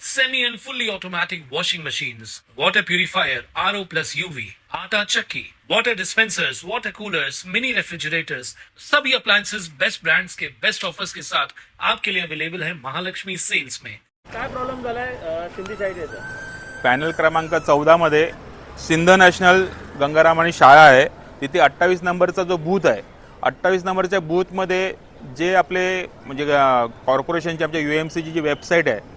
semi and fully automatic washing machines, water purifier, RO plus UV, आटा चक्की, water dispensers, water coolers, mini refrigerators, सभी appliances best brands के best offers के साथ आपके लिए अवेलेबल है महालक्ष्मी सेल्स में काय प्रॉब्लेम झालाय साईड येतं पॅनल क्रमांक चौदामध्ये सिंध नॅशनल गंगाराम आणि शाळा आहे. तिथे अठ्ठावीस नंबरचा जो बूथ आहे अठ्ठावीस नंबरच्या बूथमध्ये जे आपले म्हणजे कॉर्पोरेशनची आमच्या यू एम सीची जी वेबसाईट आहे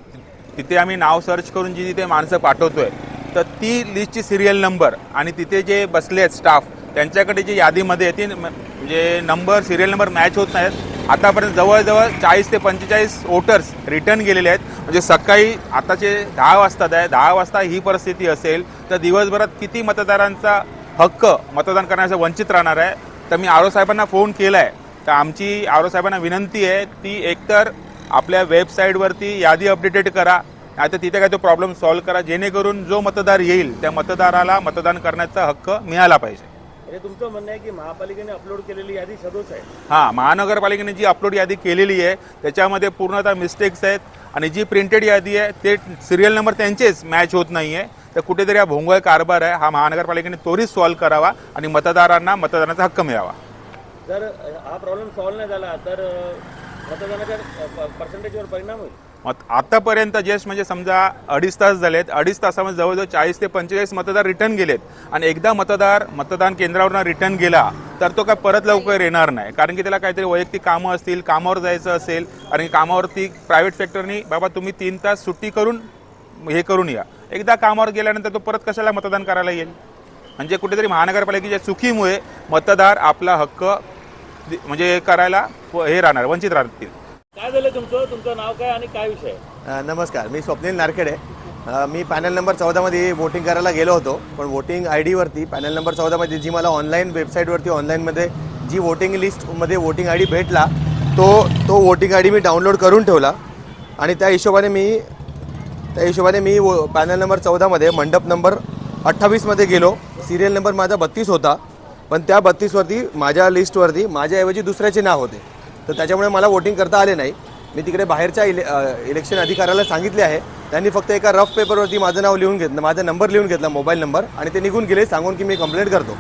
तिथे आम्ही नाव सर्च करून जी तिथे माणसं पाठवतोय तर ती लिस्टची सिरियल नंबर आणि तिथे जे बसले आहेत स्टाफ त्यांच्याकडे जी यादीमध्ये ती म्हणजे नंबर सिरियल नंबर मॅच होत नाहीत. आतापर्यंत जवळजवळ चाळीस ते पंचेचाळीस वोटर्स रिटर्न गेलेले आहेत. म्हणजे सकाळी आताचे दहा वाजतात आहे दहा वाजता ही परिस्थिती असेल तर दिवसभरात किती मतदारांचा हक्क मतदान करण्याचं वंचित राहणार आहे तर मी आरो साहेबांना फोन केला आहे तर आमची आरो साहेबांना विनंती आहे ती एकतर आपल्या वेबसाईटवरती यादी अपडेटेड करा नाहीतर तिथे काय तो प्रॉब्लेम सॉल्व्ह करा जेणेकरून जो मतदार येईल त्या मतदाराला मतदान करण्याचा हक्क मिळाला पाहिजे. तुमचं म्हणणं आहे की महापालिकेने अपलोड केलेली यादी सदोष आहे. हां महानगरपालिकेने जी अपलोड यादी केलेली आहे त्याच्यामध्ये पूर्णतः मिस्टेक्स आहेत आणि जी प्रिंटेड यादी आहे ते सिरियल नंबर त्यांचेच मॅच होत नाही आहे तर कुठेतरी हा भोंगळ कारभार आहे. हा महानगरपालिकेने त्वरित सॉल्व्ह करावा आणि मतदारांना मतदानाचा हक्क मिळावा. जर हा प्रॉब्लेम सॉल्व्ह नाही झाला तर मतदानाच्या पर्सेंटेजवर परिणाम होईल. मग आतापर्यंत जस्ट म्हणजे समजा अडीच तास झालेत अडीच तासामध्ये जवळजवळ चाळीस ते पंचेचाळीस मतदार रिटर्न गेलेत. आणि एकदा मतदार मतदान केंद्रावरून रिटर्न गेला तर तो काय परत लवकर येणार नाही. कारण की त्याला काहीतरी वैयक्तिक कामं असतील कामावर जायचं असेल आणि कामावरती प्रायव्हेट सेक्टरनी बाबा तुम्ही तीन तास सुट्टी करून हे करून या. एकदा कामावर गेल्यानंतर तो परत कशाला मतदान करायला येईल? म्हणजे कुठेतरी महानगरपालिकेच्या चुकीमुळे मतदार आपला हक्क म्हणजे करायला व- हे राहणार वंचित राहतील. तुमचं? तुमचं नाव काय आणि काय विषय? नमस्कार. मी स्वप्नील नारखेडे. मी पॅनल नंबर चौदामध्ये वोटिंग करायला गेलो होतो पण वोटिंग आय डीवरती पॅनल नंबर चौदामध्ये जी मला ऑनलाईन वेबसाईटवरती ऑनलाईनमध्ये जी वोटिंग लिस्टमध्ये वोटिंग आय डी भेटला तो तो वोटिंग आय डी मी डाउनलोड करून ठेवला. आणि त्या हिशोबाने मी त्या हिशोबाने मी वो पॅनल नंबर चौदामध्ये मंडप नंबर अठ्ठावीसमध्ये गेलो. सिरियल नंबर माझा बत्तीस होता पण त्या बत्तीसवरती माझ्या लिस्टवरती माझ्याऐवजी दुसऱ्याचे नाव होते. तर त्याच्यामुळे मला वोटिंग करता आले नाही. मी तिकडे बाहेरच्या इले इलेक्शन अधिकाऱ्याला सांगितले आहे. त्यांनी फक्त एका रफ पेपरवरती माझं नाव लिहून घेतलं माझा नंबर लिहून घेतला मोबाईल नंबर आणि ते निघून गेले सांगून की मी कंप्लेंट करतो.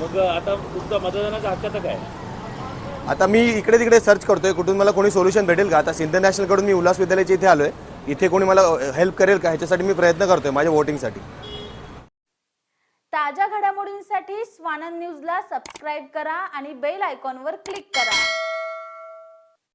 मग आता तुमचा मतदानाचा हक्काचं काय? आता मी इकडे तिकडे सर्च करतोय कुठून मला कोणी सोल्युशन भेटेल का? आता सिंध नॅशनलकडून मी उल्हास विद्यालयाच्या इथे आलोय. इथे कोणी मला हेल्प करेल का? ह्याच्यासाठी मी प्रयत्न करतोय माझ्या वोटिंगसाठी ताज्या घडामोडींसाठी स्वानंद न्यूजला सबस्क्राईब करा आणि बेल आयकॉनवर क्लिक करा.